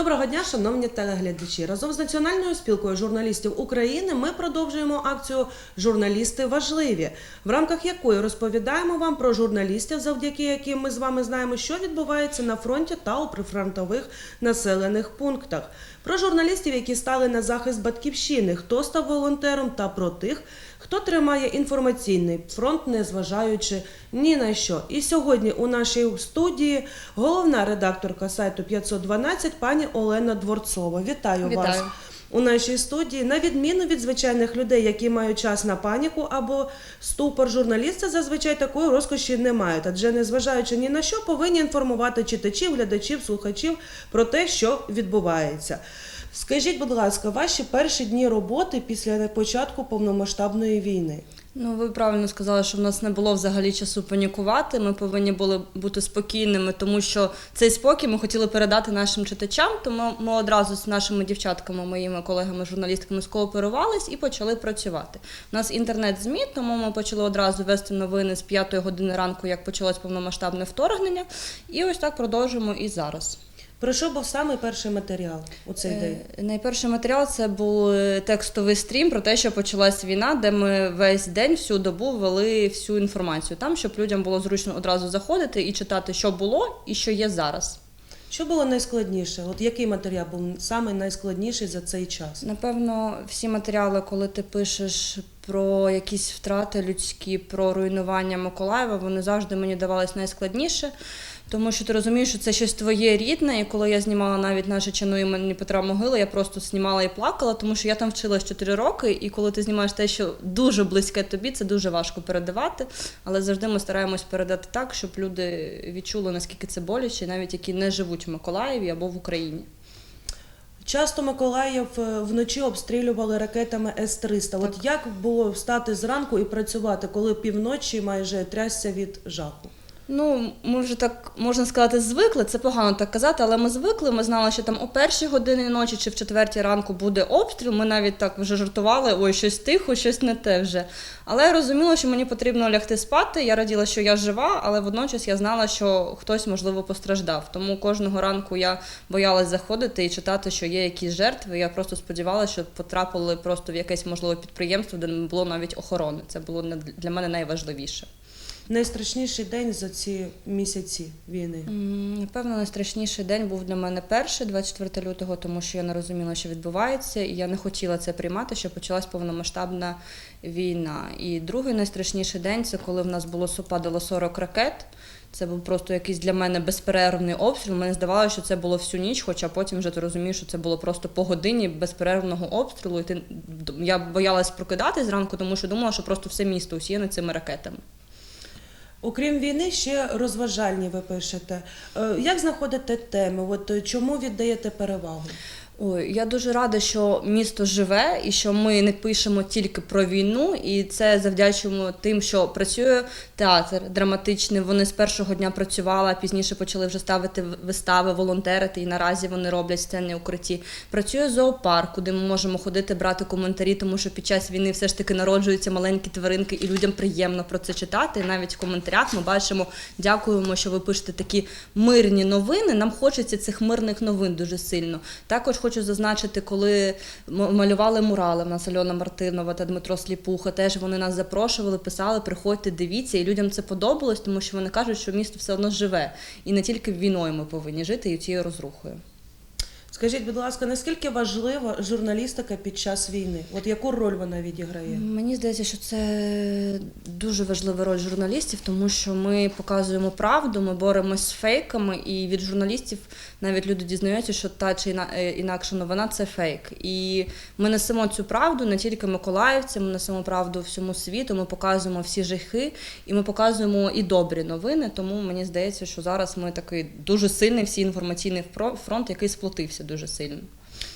Доброго дня, шановні телеглядачі. Разом з Національною спілкою журналістів України ми продовжуємо акцію Журналісти важливі, в рамках якої розповідаємо вам про журналістів, завдяки яким ми з вами знаємо, що відбувається на фронті та у прифронтових населених пунктах. Про журналістів, які стали на захист батьківщини, хто став волонтером, та про тих, хто тримає інформаційний фронт, незважаючи ні на що. І сьогодні у нашій студії головна редакторка сайту 512 пані Олена Дворцова. Вітаю, вас у нашій студії. На відміну від звичайних людей, які мають час на паніку або ступор, журналісти зазвичай такої розкоші не мають, адже незважаючи ні на що, повинні інформувати читачів, глядачів, слухачів про те, що відбувається. Скажіть, будь ласка, ваші перші дні роботи після початку повномасштабної війни? Ну, ви правильно сказали, що в нас не було взагалі часу панікувати. Ми повинні були бути спокійними, тому що цей спокій ми хотіли передати нашим читачам. Тому ми одразу з нашими дівчатками, моїми колегами, журналістками скооперувались і почали працювати. У нас інтернет-змі, тому ми почали одразу вести новини з 5 години ранку, як почалось повномасштабне вторгнення. І ось так продовжуємо і зараз. Про що був самий перший матеріал у цей день? Е, Найперший матеріал це був е, текстовий стрім про те, що почалась війна, де ми весь день, всю добу вели всю інформацію там, щоб людям було зручно одразу заходити і читати, що було і що є зараз. Що було найскладніше? От який матеріал був самий найскладніший за цей час? Напевно, всі матеріали, коли ти пишеш про якісь втрати людські, про руйнування Миколаєва, вони завжди мені давались найскладніше. Тому що ти розумієш, що це щось твоє рідне, і коли я знімала навіть наше чану імені Петра Могили, я просто знімала і плакала, тому що я там вчилась 4 роки, і коли ти знімаєш те, що дуже близьке тобі, це дуже важко передавати. Але завжди ми стараємось передати так, щоб люди відчули, наскільки це боляче, навіть які не живуть в Миколаєві або в Україні. Часто Миколаїв е, вночі обстрілювали ракетами С-300. От як було встати зранку і працювати, коли півночі майже трясся від жаху? Ну, ми вже так можна сказати, звикли. Це погано так казати, але ми звикли. Ми знали, що там о першій годині ночі чи в четвертій ранку буде обстріл. Ми навіть так вже жартували, ой, щось тихо, щось не те вже. Але я розуміла, що мені потрібно лягти спати. Я раділа, що я жива, але водночас я знала, що хтось можливо постраждав. Тому кожного ранку я боялась заходити і читати, що є якісь жертви. Я просто сподівалася, що потрапили просто в якесь можливо підприємство, де не було навіть охорони. Це було для мене найважливіше. Найстрашніший день за ці місяці війни. Напевно, найстрашніший день був для мене перший, 24 лютого, тому що я не розуміла, що відбувається, і я не хотіла це приймати, що почалась повномасштабна війна. І другий найстрашніший день це коли в нас було падало 40 ракет. Це був просто якийсь для мене безперервний обстріл. Мені здавалося, що це було всю ніч, хоча потім вже ти розумієш, що це було просто по годині безперервного обстрілу. І ти я боялась прокидатись зранку, тому що думала, що просто все місто усіяне цими ракетами. Окрім війни, ще розважальні ви пишете. Е, Як знаходите теми? От е, чому віддаєте перевагу? Ой, я дуже рада, що місто живе і що ми не пишемо тільки про війну, і це завдячуємо тим, що працює театр драматичний. Вони з першого дня працювали, а пізніше почали вже ставити вистави, волонтерити, і наразі вони роблять сцени укритті. Працює зоопарк, куди ми можемо ходити, брати коментарі, тому що під час війни все ж таки народжуються маленькі тваринки, і людям приємно про це читати. І навіть в коментарях ми бачимо, дякуємо, що ви пишете такі мирні новини. Нам хочеться цих мирних новин дуже сильно. Також хочу зазначити, коли малювали мурали, в нас Альона Мартинова та Дмитро Сліпуха, теж вони нас запрошували, писали, приходьте, дивіться, і людям це подобалось, тому що вони кажуть, що місто все одно живе. І не тільки війною ми повинні жити, і цією розрухою. Скажіть, будь ласка, наскільки важлива журналістика під час війни? От яку роль вона відіграє? Мені здається, що це дуже важлива роль журналістів, тому що ми показуємо правду, ми боремось з фейками, і від журналістів навіть люди дізнаються, що та чи е, інакша новина це фейк. І ми несемо цю правду не тільки миколаївцям, ми несемо правду всьому світу. Ми показуємо всі жахи, і ми показуємо і добрі новини. Тому мені здається, що зараз ми такий дуже сильний всі інформаційний фро- фронт, який сплотився дуже сильно.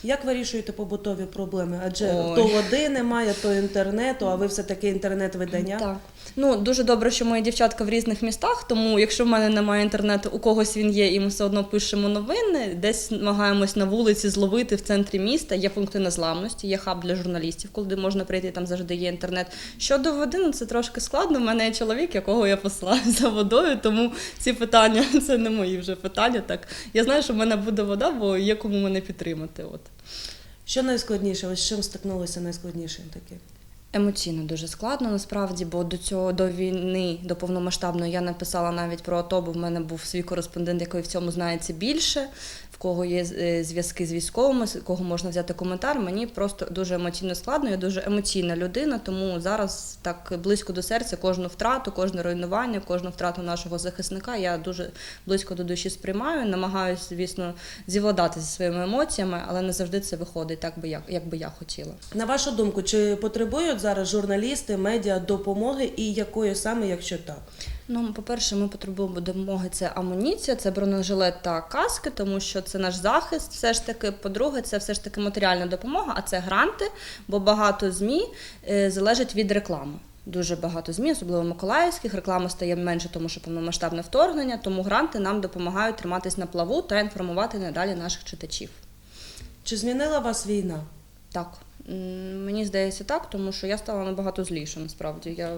Як вирішуєте побутові проблеми? Адже Ой. то води немає, то інтернету, а ви все таки інтернет-видання. Так. Ну, дуже добре, що мої дівчатка в різних містах, тому якщо в мене немає інтернету, у когось він є, і ми все одно пишемо новини, десь намагаємось на вулиці зловити в центрі міста. Є пункти незламності, є хаб для журналістів, куди можна прийти, там завжди є інтернет. Щодо води, ну це трошки складно. У мене є чоловік, якого я посилаю за водою, тому ці питання це не мої вже питання. Так я знаю, що в мене буде вода, бо є кому мене підтримати. От. Що найскладніше? Ось з чим стикнулися найскладнішим таке? Емоційно дуже складно насправді, бо до цього до війни, до повномасштабної я написала навіть про АТО, бо в мене був свій кореспондент, який в цьому знається більше, кого є е, зв'язки з військовими, кого можна взяти коментар. Мені просто дуже емоційно складно. Я дуже емоційна людина, тому зараз так близько до серця кожну втрату, кожне руйнування, кожну втрату нашого захисника. Я дуже близько до душі сприймаю. Намагаюся, звісно, зівладати зі своїми емоціями, але не завжди це виходить так, би я як би я хотіла. На вашу думку, чи потребують зараз журналісти, медіа допомоги і якої саме, якщо так? Ну, по-перше, ми потребуємо допомоги. Це амуніція, це бронежилет та каски, тому що це наш захист. Все ж таки, по-друге, це все ж таки матеріальна допомога, а це гранти, бо багато змі е, залежить від реклами. Дуже багато змі, особливо миколаївських. Реклама стає менше, тому що повномасштабне вторгнення. Тому гранти нам допомагають триматись на плаву та інформувати надалі наших читачів. Чи змінила вас війна? Так, мені здається так, тому що я стала набагато зліша, насправді. Я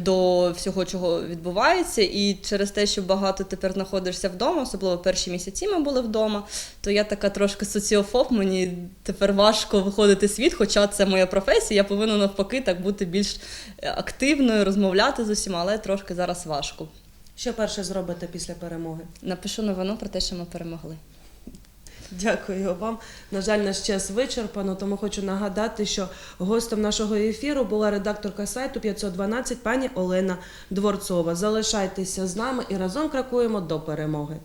до всього, чого відбувається, і через те, що багато тепер знаходишся вдома, особливо перші місяці ми були вдома, то я така трошки соціофоб, мені тепер важко виходити в світ, хоча це моя професія, я повинна навпаки так бути більш е, активною, розмовляти з усіма, але трошки зараз важко. Що перше зробите після перемоги? Напишу новину про те, що ми перемогли. Дякую вам. На жаль, наш час вичерпано, тому хочу нагадати, що гостем нашого ефіру була редакторка сайту 512 пані Олена Дворцова. Залишайтеся з нами і разом крокуємо до перемоги.